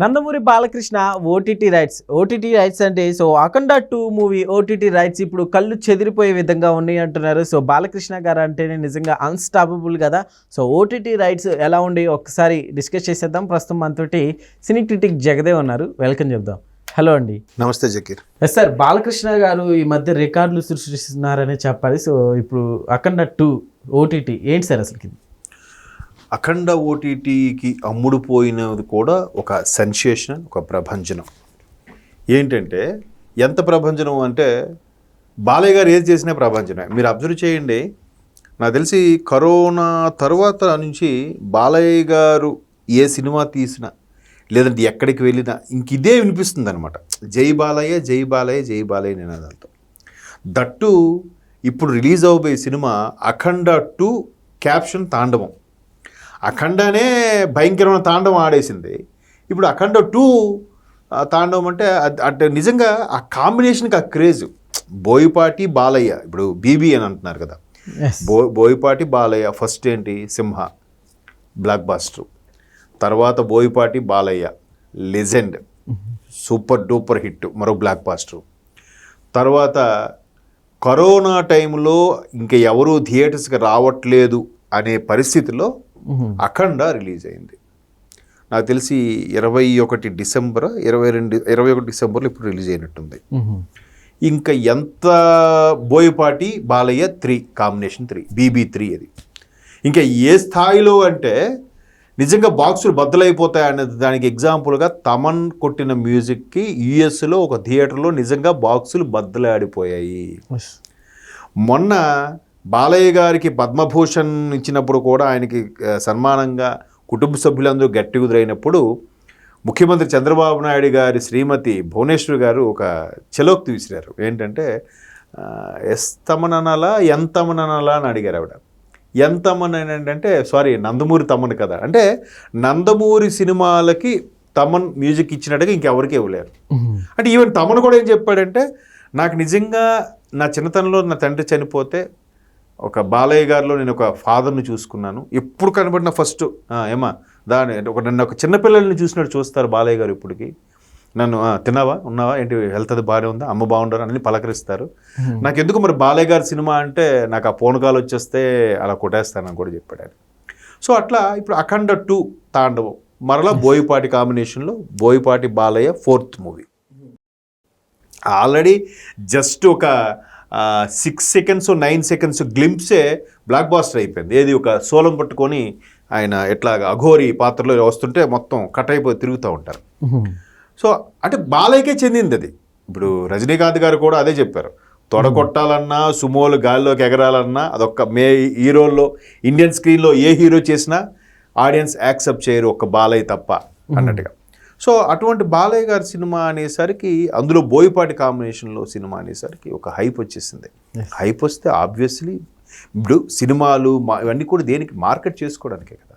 Nandamuri Balakrishna OTT rights. OTT rights అంటే so Akhanda two movie OTT rights ఇప్పుడు కళ్ళు చెదిరిపోయే విధంగా ఉన్నాయి అంటున్నారు. సో బాలకృష్ణ గారు అంటేనే నిజంగా అన్స్టాపబుల్ కదా. సో ఓటీటీ రైట్స్ ఎలా ఉండి ఒకసారి డిస్కస్ చేసేద్దాం. ప్రస్తుతం మనతోటి సినీ క్రిటిక్ జగదే ఉన్నారు. వెల్కమ్ చెప్దాం. హలో అండి. నమస్తే జకీర్. ఎస్ సార్ బాలకృష్ణ గారు ఈ మధ్య రికార్డులు సృష్టిస్తున్నారనే చెప్పాలి. సో ఇప్పుడు అఖండ టూ ఓటీటీ ఏంటి సార్ అసలు అఖండ ఓటీటీకి అమ్ముడుపోయినది కూడా ఒక సెన్సేషన్ ఒక ప్రభంజనం. ఏంటంటే ఎంత ప్రభంజనం అంటే బాలయ్య గారు ఏది చేసినా ప్రభంజనమే. మీరు అబ్జర్వ్ చేయండి. నాకు తెలిసి కరోనా తర్వాత నుంచి బాలయ్య గారు ఏ సినిమా తీసినా లేదంటే ఎక్కడికి వెళ్ళినా ఇంక ఇదే వినిపిస్తుంది అనమాట జై బాలయ్య జై బాలయ్య జై బాలయ్య నినాదంతో దట్టు ఇప్పుడు release అవబోయే cinema Akhanda two caption Thandavam. అఖండనే భయంకరమైన తాండవం ఆడేసింది. ఇప్పుడు అఖండ టూ తాండవం అంటే అంటే నిజంగా ఆ కాంబినేషన్కి ఆ క్రేజ్. బోయపాటి బాలయ్య ఇప్పుడు బీబీ అని అంటున్నారు కదా. బో బోయపాటి బాలయ్య ఫస్ట్ ఏంటి? Simha blockbuster. తర్వాత Boyapati Balayya legend. Super duper hit మరో బ్లాక్ బాస్టర్. తర్వాత కరోనా టైంలో ఇంకా ఎవరు థియేటర్స్కి రావట్లేదు అనే పరిస్థితిలో అఖండ రిలీజ్ అయింది. నాకు తెలిసి ఇరవై ఒకటి డిసెంబర్ ఇరవై రెండు ఇరవై ఒకటి డిసెంబర్లో ఇప్పుడు రిలీజ్ అయినట్టుంది. ఇంకా ఎంత Boyapati Balayya three combination three BB three అది. ఇంకా ఏ స్థాయిలో అంటే నిజంగా బాక్సులు బద్దలైపోతాయి అనేది దానికి ఎగ్జాంపుల్గా తమన్ కొట్టిన మ్యూజిక్కి యుఎస్లో ఒక థియేటర్లో నిజంగా బాక్సులు బద్దలాడిపోయాయి. మొన్న బాలయ్య గారికి పద్మభూషణ్ ఇచ్చినప్పుడు కూడా ఆయనకి సన్మానంగా కుటుంబ సభ్యులందరూ గట్టి కుదిరైనప్పుడు ముఖ్యమంత్రి చంద్రబాబు నాయుడు గారి శ్రీమతి భువనేశ్వర్ గారు ఒక చెలోక్తి విసిరారు ఏంటంటే ఎస్తమననాలా ఎంతమననాలా అని అడిగారు ఆవిడ. ఎంతమన్ ఏంటంటే సారీ నందమూరి తమ్మన్ కదా. అంటే నందమూరి సినిమాలకి తమన్ మ్యూజిక్ ఇచ్చినట్టుగా ఇంకెవరికి ఇవ్వలేరు. అంటే ఈవెన్ తమను కూడా ఏం చెప్పాడంటే నాకు నిజంగా నా చిన్నతనంలో నా తండ్రి చనిపోతే ఒక బాలయ్య గారిలో నేను ఒక ఫాదర్ని చూసుకున్నాను. ఎప్పుడు కనబడిన ఫస్ట్ ఏమా దాని ఒక నన్ను ఒక చిన్నపిల్లల్ని చూసినట్టు చూస్తారు బాలయ్య గారు ఇప్పటికి. నన్ను "ఆ, తిన్నావా ఉన్నావా ఏంటి హెల్త్ అది బాగానే ఉందా అమ్మ బాగుండారు అని పలకరిస్తారు. నాకు ఎందుకు మరి బాలయ్య గారి సినిమా అంటే నాకు ఆ పూనకాలు వచ్చేస్తే అలా కొట్టేస్తానని కూడా చెప్పాడు. ఆయన సో అట్లా ఇప్పుడు అఖండ టూ తాండవం మరలా బోయపాటి కాంబినేషన్లో Boyapati Balayya fourth movie. Already just ఒక సిక్స్ సెకండ్స్ నైన్ సెకండ్స్ గ్లింప్సే బ్లాక్ బాస్టర్ అయిపోయింది. ఏది ఒక సోలం పట్టుకొని ఆయన ఎట్లా అఘోరి పాత్రలో వస్తుంటే మొత్తం కట్ అయిపోయి తిరుగుతూ ఉంటారు. సో అంటే బాలయ్యకే చెందింది అది. ఇప్పుడు రజనీకాంత్ గారు కూడా అదే చెప్పారు. తొడగొట్టాలన్నా సుమోలు గాలిలోకి ఎగరాలన్నా అదొక మే హీరోల్లో ఇండియన్ స్క్రీన్లో ఏ హీరో చేసినా ఆడియన్స్ యాక్సెప్ట్ చేయరు ఒక బాలయ్య తప్ప అన్నట్టుగా. సో అటువంటి బాలయ్య గారి సినిమా అనేసరికి అందులో బోయపాటి కాంబినేషన్లో సినిమా అనేసరికి ఒక హైప్ వచ్చేసింది. హైప్ వస్తే ఆబ్వియస్లీ ఇప్పుడు సినిమాలు మా- ఇవన్నీ కూడా దేనికి మార్కెట్ చేసుకోవడానికే కదా.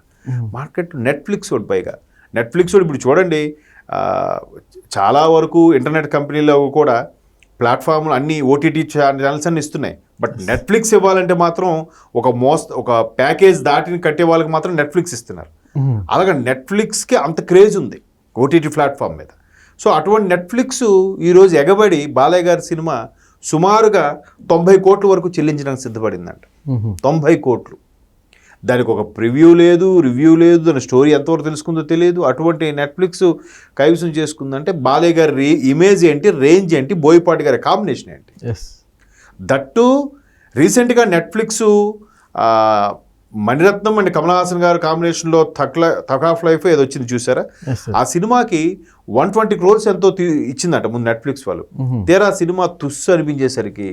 మార్కెట్ నెట్ఫ్లిక్స్ ఒకటి పైగా. నెట్ఫ్లిక్స్ ఇప్పుడు చూడండి చాలా వరకు ఇంటర్నెట్ కంపెనీలో కూడా ప్లాట్ఫామ్లు అన్ని ఓటీటీ ఛానల్స్ అన్ని ఇస్తున్నాయి. బట్ నెట్ఫ్లిక్స్ ఇవ్వాలంటే మాత్రం ఒక మోస్ ఒక ప్యాకేజ్ దాటిని కట్టే వాళ్ళకి మాత్రం నెట్ఫ్లిక్స్ ఇస్తున్నారు. అలాగే నెట్ఫ్లిక్స్కి అంత క్రేజ్ ఉంది. ఓటీటీ ప్లాట్ఫామ్ మీద. సో అటువంటి నెట్ఫ్లిక్స్ ఈరోజు ఎగబడి బాలయ్య గారి సినిమా సుమారుగా తొంభై కోట్ల వరకు చెల్లించడానికి సిద్ధపడిందంట. తొంభై కోట్లు. దానికి ఒక ప్రివ్యూ లేదు రివ్యూ లేదు దాని స్టోరీ ఎంతవరకు తెలుసుకుందో తెలియదు. అటువంటి నెట్ఫ్లిక్స్ కైవసం చేసుకుందంటే బాలయ్య గారి రే ఇమేజ్ ఏంటి రేంజ్ ఏంటి బోయపాటి గారి కాంబినేషన్ ఏంటి? దట్టు రీసెంట్గా నెట్ఫ్లిక్స్ మణిరత్నం అండ్ కమల్ హాసన్ గారు కాంబినేషన్లో తక్ల తక్ ఆఫ్ లైఫ్ ఏదో వచ్చింది చూసారా? ఆ సినిమాకి వన్ ట్వంటీ క్రోర్స్ ఎంతో ఇచ్చిందట ముందు నెట్ఫ్లిక్స్ వాళ్ళు. తీరా సినిమా తుస్సు అనిపించేసరికి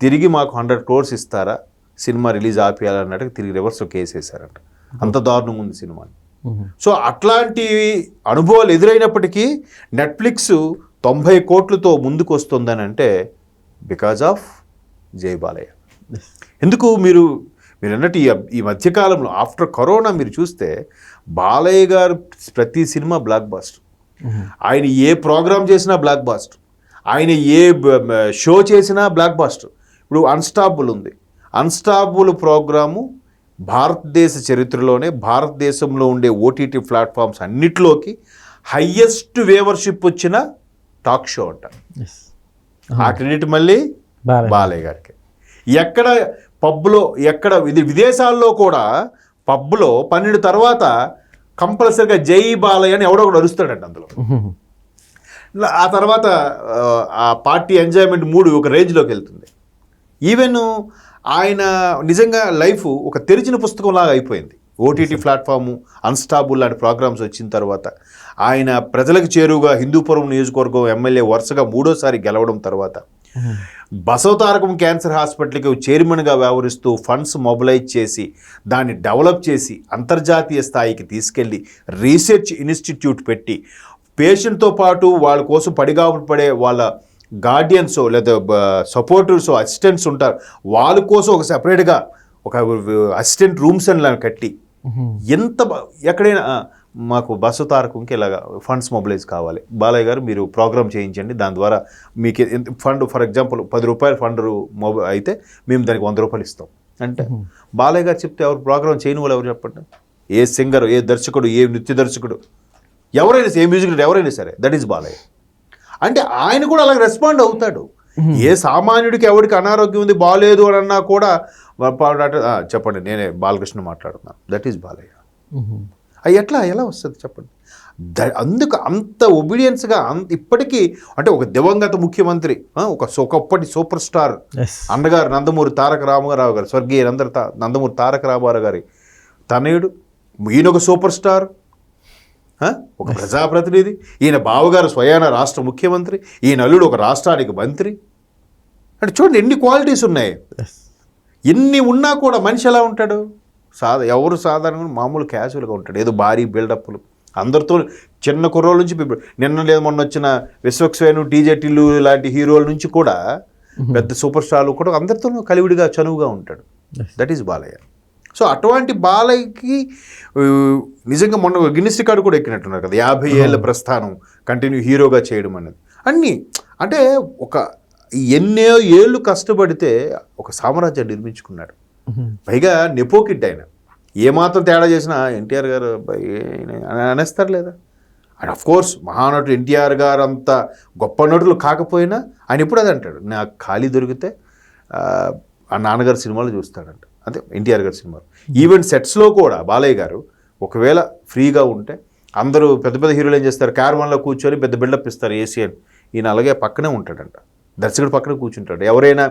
తిరిగి మాకు హండ్రెడ్ క్రోర్స్ ఇస్తారా? సినిమా రిలీజ్ ఆపేయాలన్నట్టు తిరిగి రివర్స్లో కేసు వేశారంట అంత దారుణం ఉంది సినిమా. సో అట్లాంటి అనుభవాలు ఎదురైనప్పటికీ నెట్ఫ్లిక్స్ తొంభై కోట్లతో ముందుకు వస్తుందని అంటే బికాజ్ ఆఫ్ జై బాలయ్య ఎందుకు మీరు మీరు అన్నట్టు ఈ ఈ మధ్యకాలంలో ఆఫ్టర్ కరోనా మీరు చూస్తే బాలయ్య గారు ప్రతి సినిమా బ్లాక్ బాస్టర్. ఆయన ఏ ప్రోగ్రామ్ చేసినా బ్లాక్ బాస్టర్. ఆయన ఏ షో చేసినా బ్లాక్ బాస్టర్. ఇప్పుడు అన్స్టాపుల్ ఉంది. అన్స్టాపుల్ ప్రోగ్రాము భారతదేశ చరిత్రలోనే భారతదేశంలో ఉండే ఓటీటీ ప్లాట్ఫామ్స్ అన్నిటిలోకి హయ్యెస్ట్ వేవర్షిప్ వచ్చిన టాక్ షో అంట. ఆ క్రెడిట్ మళ్ళీ. బాలయ్య గారికి. ఎక్కడ పబ్లో ఎక్కడ ఇది విదేశాల్లో కూడా పబ్లో పన్నెండు తర్వాత కంపల్సరిగా జై బాలయ్య అని ఎవడో ఒకడు అరుస్తాడంట అందులో. ఆ తర్వాత ఆ, పార్టీ ఎంజాయ్మెంట్ మూడు ఒక రేంజ్లోకి వెళ్తుంది. ఈవెన్ ఆయన నిజంగా లైఫ్ ఒక తెరిచిన పుస్తకం లాగా అయిపోయింది. ఓటీటీ ప్లాట్ఫాము అన్స్టాబుల్ లాంటి ప్రోగ్రామ్స్ వచ్చిన తర్వాత ఆయన ప్రజలకు చేరువుగా హిందూపురం నియోజకవర్గం ఎమ్మెల్యే వరుసగా మూడోసారి గెలవడం తర్వాత బసవతారకం క్యాన్సర్ హాస్పిటల్కి చైర్మన్గా వ్యవహరిస్తూ ఫండ్స్ మొబిలైజ్ చేసి దాన్ని డెవలప్ చేసి అంతర్జాతీయ స్థాయికి తీసుకెళ్ళి రీసెర్చ్ ఇన్స్టిట్యూట్ పెట్టి పేషెంట్తో పాటు వాళ్ళ కోసం పడిగాపులు పడే వాళ్ళ గార్డియన్స్ లేదా సపోర్టర్స్ అసిస్టెంట్స్ ఉంటారు. వాళ్ళ కోసం ఒక సెపరేట్గా ఒక అసిస్టెంట్ రూమ్స్ అని కట్టి ఎంత ఎక్కడైనా మాకు బస్సు తారకంకి ఇలాగా ఫండ్స్ మొబిలైజ్ కావాలి. బాలయ్య గారు మీరు ప్రోగ్రామ్ చేయించండి. దాని ద్వారా మీకు ఫండ్ ఫర్ ఎగ్జాంపుల్ పది రూపాయల ఫండ్ మొబైల్ అయితే మేము దానికి వంద రూపాయలు ఇస్తాం. అంటే బాలయ్య గారు చెప్తే ఎవరు ప్రోగ్రామ్ చేయని వాళ్ళు ఎవరు చెప్పండి? ఏ సింగర్ ఏ దర్శకుడు ఏ నృత్య దర్శకుడు ఎవరైనా సరే, ఏ మ్యూజిక్ ఎవరైనా సరే దట్ ఈస్ బాలయ్య. అంటే ఆయన కూడా అలాగ రెస్పాండ్ అవుతాడు. ఏ సామాన్యుడికి ఎవరికి అనారోగ్యం ఉంది బాగాలేదు అని అన్నా కూడా వా- పా- డాక్టర్, "ఆ, చెప్పండి నేనే బాలకృష్ణ మాట్లాడుతున్నాను దట్ ఈస్ బాలయ్య. అవి ఎట్లా? ఎలా వస్తుంది చెప్పండి? ద- అందుకు అంత ఒబీడియన్స్గా అంత ఇప్పటికీ అంటే ఒక దివంగత ముఖ్యమంత్రి ఒక ఒకప్పటి సూపర్ స్టార్ అన్నగారు నందమూరి తారక రామారావు గారు స్వర్గీయ నందర తా- నందమూరి తారక రామారావు గారి తనయుడు ఈయన ఒక సూపర్ స్టార్? ఒక ప్రజాప్రతినిధి ఈయన బావగారు స్వయాన రాష్ట్ర ముఖ్యమంత్రి ఈయన అల్లుడు ఒక రాష్ట్రానికి మంత్రి. అంటే చూడండి ఎన్ని క్వాలిటీస్ ఉన్నాయి. ఎన్ని ఉన్నా కూడా మనిషి ఎలా ఉంటాడు? సాధ ఎవరు సాధారణంగా మామూలు క్యాజువల్గా ఉంటాడు. ఏదో భారీ బిల్డప్లు అందరితో చిన్న కుర్రోళ్ళ నుంచి నిన్న లేదు మొన్న వచ్చిన విశ్వక్సేను టీజెటీలు లాంటి హీరోల నుంచి కూడా పెద్ద సూపర్ స్టార్లు కూడా అందరితోనూ కలివిడిగా చనువుగా ఉంటాడు. That is Balayya. సో అటువంటి బాలయ్యకి నిజంగా మొన్న గిన్నిస్ రికార్డు కూడా ఎక్కినట్టున్నారు కదా. యాభై ఏళ్ళ ప్రస్థానం కంటిన్యూ హీరోగా చేయడం అనేది. అన్నీ అంటే ఒక ఎన్నో ఏళ్ళు కష్టపడితే ఒక సామ్రాజ్యాన్ని నిర్మించుకున్నాడు పైగా నెపోకిడ్ ఆయన. ఏమాత్రం తేడా చేసినా ఎన్టీఆర్ గారు అని అనేస్తారు లేదా? అండ్ అఫ్ కోర్స్ మహానటుడు ఎన్టీఆర్ గారు అంత గొప్ప నటులు కాకపోయినా ఆయన ఎప్పుడు అది అంటాడు నాకు ఖాళీ దొరికితే ఆ, నాన్నగారి సినిమాలు చూస్తాడంట. అదే ఎన్టీఆర్ గారి సినిమాలు. ఈవెన్ సెట్స్లో కూడా బాలయ్య గారు ఒకవేళ ఫ్రీగా ఉంటే అందరూ పెద్ద పెద్ద హీరోలు ఏం చేస్తారు? క్యారవాన్లో కూర్చొని పెద్ద బిల్డప్ ఇస్తారు ఏసీ అని ఈయన అలాగే పక్కనే ఉంటాడంట. దర్శకుడు పక్కన కూర్చుంటాడు. ఎవరైనా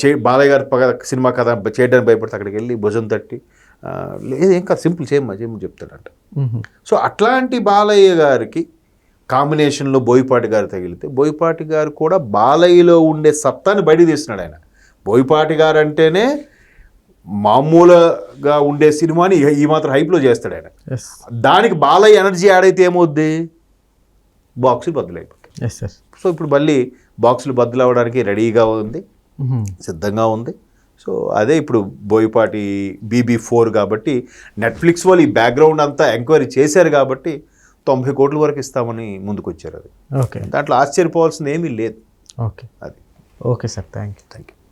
చే బాలయ్య గారి పక్క సినిమా కథ చేయడానికి భయపడితే అక్కడికి వెళ్ళి భుజం తట్టి లేదు ఏం కాదు సింపుల్ చేయమ్మా చేయమని చెప్తాడంట. సో అట్లాంటి బాలయ్య గారికి కాంబినేషన్లో బోయపాటి గారు తగిలితే బోయపాటి గారు కూడా బాలయ్యలో ఉండే సత్తాని బయట తీస్తున్నాడు ఆయన. బోయపాటి గారు అంటేనే మామూలుగా ఉండే సినిమాని ఈ- మాత్రం హైప్లో చేస్తాడు ఆయన. దానికి బాలయ్య ఎనర్జీ యాడ్ అయితే ఏమవుద్ది? ఎస్ సార్ సో ఇప్పుడు మళ్ళీ బాక్సులు బద్దలు అవ్వడానికి రెడీగా ఉంది. సిద్ధంగా ఉంది. సో అదే ఇప్పుడు బోయపాటి బీబీ ఫోర్ కాబట్టి నెట్ఫ్లిక్స్ వాళ్ళు ఈ బ్యాక్గ్రౌండ్ అంతా ఎంక్వైరీ చేశారు కాబట్టి తొంభై కోట్ల వరకు ఇస్తామని ముందుకు వచ్చారు అది. ఓకే. దాంట్లో ఆశ్చర్యపోవాల్సింది ఏమీ లేదు. ఓకే. అది. Okay sir. Thank you thank you